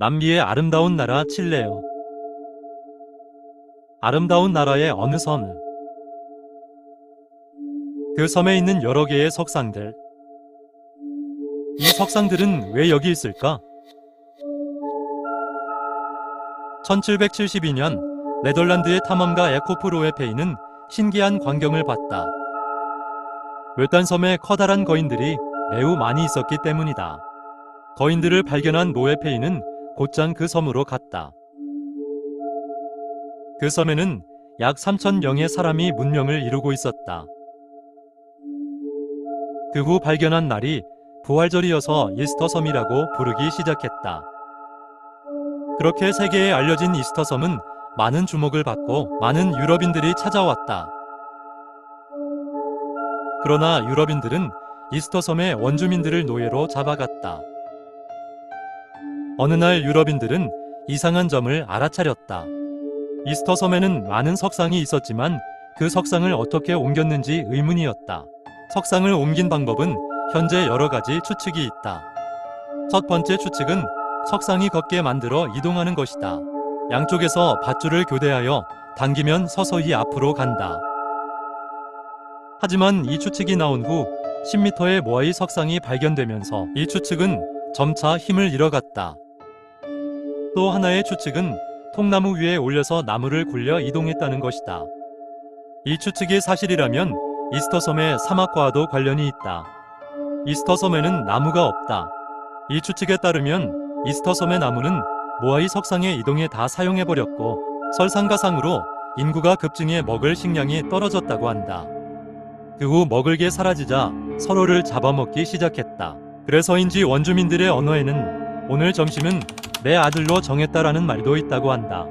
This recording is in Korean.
남미의 아름다운 나라 칠레요. 아름다운 나라의 어느 섬. 그 섬에 있는 여러 개의 석상들. 이 석상들은 왜 여기 있을까? 1772년 네덜란드의 탐험가 에코프 로에페이는 신기한 광경을 봤다. 외딴 섬에 커다란 거인들이 매우 많이 있었기 때문이다. 거인들을 발견한 로에페이는 곧장 그 섬으로 갔다. 그 섬에는 약 3천 명의 사람이 문명을 이루고 있었다. 그 후 발견한 날이 부활절이어서 이스터 섬이라고 부르기 시작했다. 그렇게 세계에 알려진 이스터 섬은 많은 주목을 받고 많은 유럽인들이 찾아왔다. 그러나 유럽인들은 이스터 섬의 원주민들을 노예로 잡아갔다. 어느 날 유럽인들은 이상한 점을 알아차렸다. 이스터 섬에는 많은 석상이 있었지만 그 석상을 어떻게 옮겼는지 의문이었다. 석상을 옮긴 방법은 현재 여러 가지 추측이 있다. 첫 번째 추측은 석상이 걷게 만들어 이동하는 것이다. 양쪽에서 밧줄을 교대하여 당기면 서서히 앞으로 간다. 하지만 이 추측이 나온 후 10m의 모아이 석상이 발견되면서 이 추측은 점차 힘을 잃어갔다. 또 하나의 추측은 통나무 위에 올려서 나무를 굴려 이동했다는 것이다. 이 추측이 사실이라면 이스터 섬의 사막과도 관련이 있다. 이스터 섬에는 나무가 없다. 이 추측에 따르면 이스터 섬의 나무는 모아이 석상의 이동에 다 사용해버렸고 설상가상으로 인구가 급증해 먹을 식량이 떨어졌다고 한다. 그 후 먹을 게 사라지자 서로를 잡아먹기 시작했다. 그래서인지 원주민들의 언어에는 오늘 점심은 내 아들로 정했다라는 말도 있다고 한다.